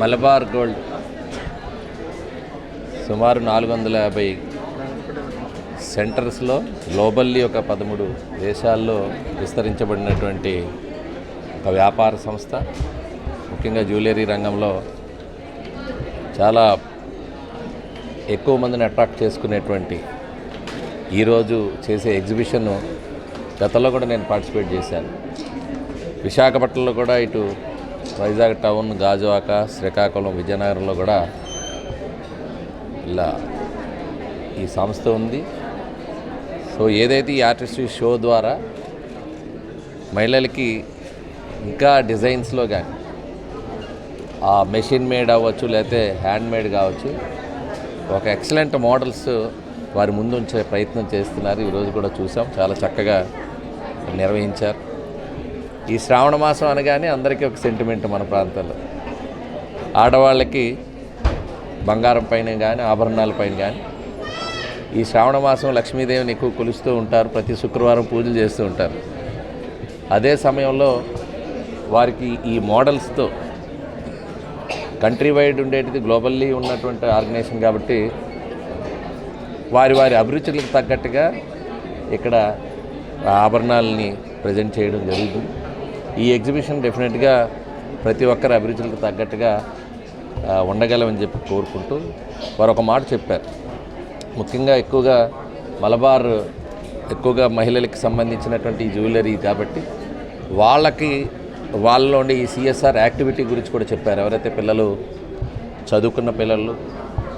Malabar gold. సుమారు నాలుగు వందల యాభై సెంటర్స్లో గ్లోబల్లీ ఒక పదమూడు దేశాల్లో విస్తరించబడినటువంటి ఒక వ్యాపార సంస్థ. ముఖ్యంగా జ్యువెలరీ రంగంలో చాలా ఎక్కువ మందిని అట్రాక్ట్ చేసుకునేటువంటి ఈరోజు చేసే ఎగ్జిబిషన్ గతంలో కూడా నేను పార్టిసిపేట్ చేశాను. విశాఖపట్నంలో కూడా ఇటు వైజాగ్ టౌన్ గాజువాక శ్రీకాకుళం విజయనగరంలో కూడా ఇలా ఈ సంస్థ ఉంది. సో ఏదైతే ఈ ఆర్టిస్ట్ షో ద్వారా మహిళలకి ఇంకా డిజైన్స్లో కానీ ఆ మెషిన్ మేడ్ అవ్వచ్చు లేకపోతే హ్యాండ్ మేడ్ కావచ్చు ఒక ఎక్సలెంట్ మోడల్స్ వారి ముందు ఉంచే ప్రయత్నం చేస్తున్నారు. ఈరోజు కూడా చూసాం. చాలా చక్కగా నిర్వహించారు. ఈ శ్రావణ మాసం అనగానే అందరికీ ఒక సెంటిమెంట్ మన ప్రాంతంలో. ఆడవాళ్ళకి బంగారం పైన కానీ ఆభరణాల పైన కానీ ఈ శ్రావణ మాసం లక్ష్మీదేవిని ఎక్కువ కొలుస్తూ ఉంటారు ప్రతి శుక్రవారం పూజలు చేస్తూ ఉంటారు. అదే సమయంలో వారికి ఈ మోడల్స్తో కంట్రీ వైడ్ ఉండేటిది గ్లోబల్లీ ఉన్నటువంటి ఆర్గనైజేషన్ కాబట్టి వారి వారి అభిరుచులకు తగ్గట్టుగా ఇక్కడ ఆభరణాలని ప్రజెంట్ చేయడం జరుగుతుంది. ఈ ఎగ్జిబిషన్ డెఫినెట్గా ప్రతి ఒక్కరి అభిరుచులకు తగ్గట్టుగా ఉండగలమని చెప్పి కోరుకుంటూ వారు ఒక మాట చెప్పారు. ముఖ్యంగా ఎక్కువగా మలబార్ ఎక్కువగా మహిళలకు సంబంధించినటువంటి జ్యువెలరీ కాబట్టి వాళ్ళకి వాళ్ళలో ఉండే ఈ సిఎస్ఆర్ యాక్టివిటీ గురించి కూడా చెప్పారు. ఎవరైతే పిల్లలు చదువుకున్న పిల్లలు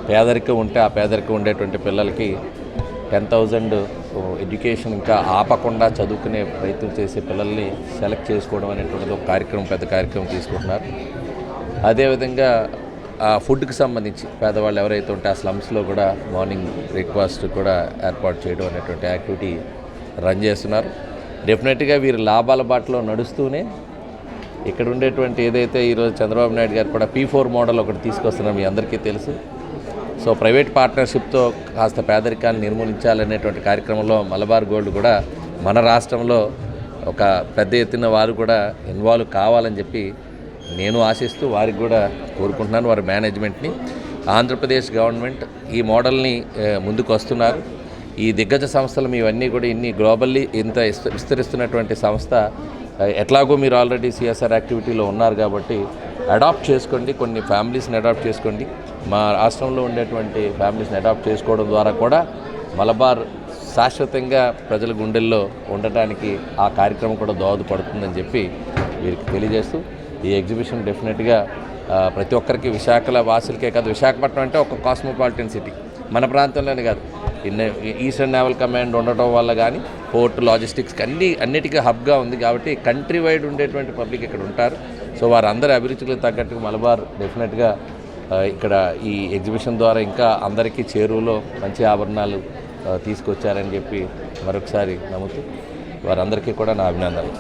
పేదరికం ఉంటే ఆ పేదరికం ఉండేటువంటి పిల్లలకి టెన్ థౌజండ్ ఎడ్యుకేషన్ ఇంకా ఆపకుండా చదువుకునే ప్రయత్నం చేసే పిల్లల్ని సెలెక్ట్ చేసుకోవడం అనేటువంటిది ఒక కార్యక్రమం పెద్ద కార్యక్రమం తీసుకుంటున్నారు. అదేవిధంగా ఆ ఫుడ్కి సంబంధించి పేదవాళ్ళు ఎవరైతే ఉంటే ఆ స్లమ్స్లో కూడా మార్నింగ్ బ్రేక్ఫాస్ట్ కూడా ఏర్పాటు చేయడం అనేటువంటి యాక్టివిటీ రన్ చేస్తున్నారు. డెఫినెట్గా వీరు లాభాల బాటలో నడుస్తూనే ఇక్కడ ఉండేటువంటి ఏదైతే ఈరోజు చంద్రబాబు నాయుడు గారు కూడా పీ ఫోర్ మోడల్ ఒకటి తీసుకొస్తున్నారు మీ అందరికీ తెలుసు. సో ప్రైవేట్ పార్ట్నర్షిప్తో కాస్త పేదరికాన్ని నిర్మూలించాలనేటువంటి కార్యక్రమంలో మలబార్ గోల్డ్ కూడా మన రాష్ట్రంలో ఒక పెద్ద ఎత్తున వారు కూడా ఇన్వాల్వ్ కావాలని చెప్పి నేను ఆశిస్తూ వారికి కూడా కోరుకుంటున్నాను వారి మేనేజ్మెంట్ని. ఆంధ్రప్రదేశ్ గవర్నమెంట్ ఈ మోడల్ని ముందుకు వస్తున్నారు. ఈ దిగ్గజ సంస్థలు ఇవన్నీ కూడా ఇన్ని గ్లోబల్లీ ఇంత విస్తరిస్తున్నటువంటి సంస్థ ఎట్లాగో మీరు ఆల్రెడీ సిఎస్ఆర్ యాక్టివిటీలో ఉన్నారు కాబట్టి అడాప్ట్ చేసుకోండి కొన్ని ఫ్యామిలీస్ని అడాప్ట్ చేసుకోండి. మా రాష్ట్రంలో ఉండేటువంటి ఫ్యామిలీస్ని అడాప్ట్ చేసుకోవడం ద్వారా కూడా మలబార్ శాశ్వతంగా ప్రజల గుండెల్లో ఉండటానికి ఆ కార్యక్రమం కూడా దోహదపడుతుందని చెప్పి వీరికి తెలియజేస్తూ ఈ ఎగ్జిబిషన్ డెఫినెట్గా ప్రతి ఒక్కరికి విశాఖల వాసులకే కాదు విశాఖపట్నం అంటే ఒక కాస్మోపాలిటన్ సిటీ మన ప్రాంతంలోనే కాదు. ఈస్టర్న్ నేవల్ కమాండ్ ఉండటం వల్ల కానీ పోర్ట్ లాజిస్టిక్స్ అన్ని అన్నిటికీ హబ్గా ఉంది కాబట్టి కంట్రీ వైడ్ ఉండేటువంటి పబ్లిక్ ఇక్కడ ఉంటారు. సో వారందరి అభిరుచులకు తగ్గట్టుగా మలబార్ డెఫినెట్గా ఇక్కడ ఈ ఎగ్జిబిషన్ ద్వారా ఇంకా అందరికీ చేరువలో మంచి ఆభరణాలు తీసుకొచ్చారని చెప్పి మరొకసారి నమ్ముతూ వారందరికీ కూడా నా అభినందనలు.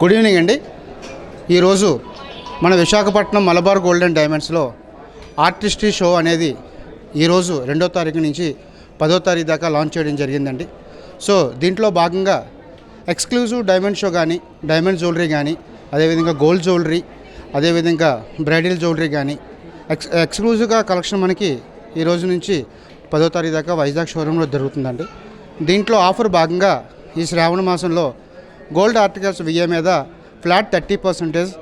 గుడ్ ఈవినింగ్ అండి. ఈరోజు మన విశాఖపట్నం మలబార్ గోల్డెన్ డైమండ్స్లో ఆర్టిస్ట్రీ షో అనేది ఈరోజు రెండో తారీఖు నుంచి పదో తారీఖు దాకా లాంచ్ చేయడం జరిగిందండి. సో దీంట్లో భాగంగా ఎక్స్క్లూజివ్ డైమండ్ షో కానీ డైమండ్ జ్యువెలరీ కానీ అదేవిధంగా గోల్డ్ జ్యువెలరీ అదేవిధంగా బ్రైడల్ జ్యువెలరీ కానీ ఎక్స్ ఎక్స్క్లూజివ్గా కలెక్షన్ మనకి ఈ రోజు నుంచి పదో తారీఖు దాకా వైజాగ్ షోరూంలో జరుగుతుందండి దీంట్లో ఆఫర్ భాగంగా ఈ శ్రావణ మాసంలో గోల్డ్ ఆర్టికల్స్ విఏ మీద ఫ్లాట్ థర్టీ పర్సెంటేజ్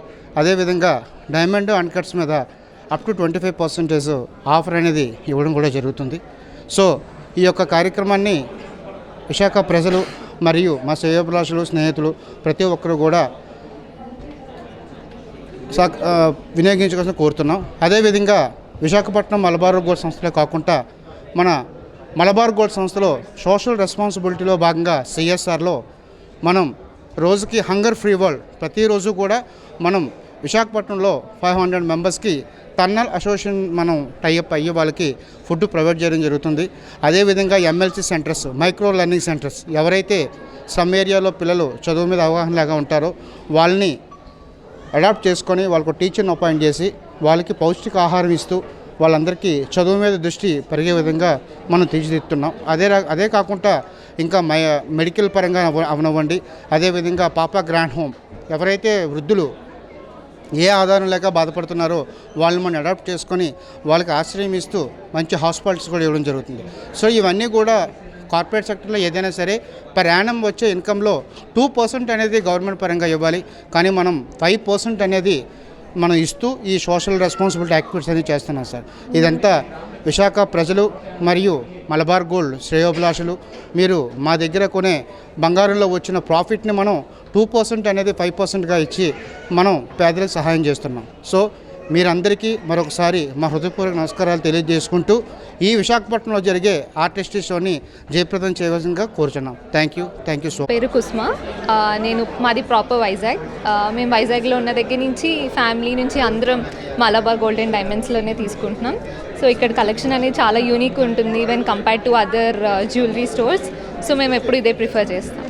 అదేవిధంగా డైమండ్ అన్కట్స్ మీద up to twenty five percentage offer అనేది ఇవ్వడం కూడా జరుగుతుంది. సో ఈ యొక్క కార్యక్రమాన్ని విశాఖ ప్రజలు మరియు మా శ్రేయోభిలాషులు స్నేహితులు ప్రతి ఒక్కరు కూడా సా ఆ, కోరుతున్నాం. అదేవిధంగా విశాఖపట్నం మలబార్ గోల్డ్ సంస్థలే కాకుండా మన మలబార్ గోల్డ్ సంస్థలో సోషల్ రెస్పాన్సిబిలిటీలో భాగంగా సిఎస్ఆర్లో మనం రోజుకి హంగర్ ఫ్రీ వరల్డ్ ప్రతిరోజు కూడా మనం విశాఖపట్నంలో ఫైవ్ హండ్రెడ్ మెంబర్స్కి టన్నల్ అసోసియేషన్ మనం టైఅప్ అయ్యే వాళ్ళకి ఫుడ్ ప్రొవైడ్ చేయడం జరుగుతుంది. అదేవిధంగా MLC centres micro learning centres ఎవరైతే సమ్ ఏరియాలో పిల్లలు చదువు మీద అవగాహన లాగా ఉంటారో వాళ్ళని అడాప్ట్ చేసుకొని వాళ్ళకు టీచర్ని అపాయింట్ చేసి వాళ్ళకి పౌష్టిక ఆహారం ఇస్తూ వాళ్ళందరికీ చదువు మీద దృష్టి పెరిగే విధంగా మనం తీర్చిదిద్దుతున్నాం. అదే రా- అదే కాకుండా ఇంకా మై మెడికల్ పరంగా అవనివ్వండి. అదేవిధంగా పాప గ్రాండ్ హోమ్ ఎవరైతే వృద్ధులు ఏ ఆధారం లేక బాధపడుతున్నారో వాళ్ళని మనం అడాప్ట్ చేసుకొని వాళ్ళకి ఆశ్రయం ఇస్తూ మంచి హాస్పిటల్స్ కూడా ఇవ్వడం జరుగుతుంది. సో ఇవన్నీ కూడా కార్పొరేట్ సెక్టర్లో ఏదైనా సరే పర్ యానం వచ్చే ఇన్కంలో టూ పర్సెంట్ అనేది గవర్నమెంట్ పరంగా ఇవ్వాలి. కానీ మనం ఫైవ్ పర్సెంట్ అనేది మనం ఇస్తూ ఈ సోషల్ రెస్పాన్సిబిలిటీ యాక్టివిటీస్ అనేది చేస్తున్నాం సార్. ఇదంతా విశాఖ ప్రజలు మరియు మలబార్ గోల్డ్ శ్రేయోభిలాషులు మీరు మా దగ్గర కొనే బంగారంలో వచ్చిన ప్రాఫిట్ని మనం టూ పర్సెంట్ అనేది ఫైవ్ పర్సెంట్గా ఇచ్చి మనం పేదలకు సహాయం చేస్తున్నాం. సో మీరందరికీ మరొకసారి మా హృదయపూర్వక నమస్కారాలు తెలియజేసుకుంటూ ఈ విశాఖపట్నంలో జరిగే ఆర్టిస్ట్ షోని జయప్రదం చేయవలసిందిగా కోరుచున్నాం. Thank you thank you so పేరు కుస్మా. నేను మాది ప్రాపర్ వైజాగ్. మేము వైజాగ్లో ఉన్న దగ్గర నుంచి ఫ్యామిలీ నుంచి అందరం మలబార్ గోల్డెన్ డైమండ్స్లోనే తీసుకుంటున్నాం. సో ఇక్కడ కలెక్షన్ అనేది చాలా యూనిక్ ఉంటుంది even compare to other jewellery stores. So మేము ఎప్పుడు ఇదే ప్రిఫర్ చేస్తాం.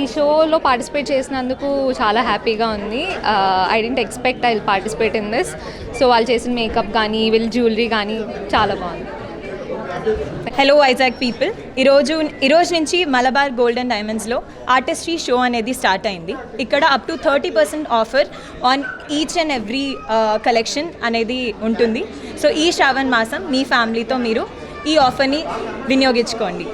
ఈ షోలో పార్టిసిపేట్ చేసినందుకు చాలా హ్యాపీగా ఉంది. I didn't expect I participate in this so వాళ్ళు చేసిన మేకప్ కానీ వీళ్ళ జ్యువెలరీ కానీ చాలా బాగుంది. హలో వైజాగ్ పీపుల్ ఈరోజు ఈరోజు నుంచి మలబార్ గోల్డెన్ డైమండ్స్లో ఆర్టిస్ట్రీ షో అనేది స్టార్ట్ అయింది. ఇక్కడ up to thirty percent offer on each and every collection అనేది ఉంటుంది. సో ఈ శ్రావణ్ మాసం మీ ఫ్యామిలీతో మీరు ఈ ఆఫర్ని వినియోగించుకోండి.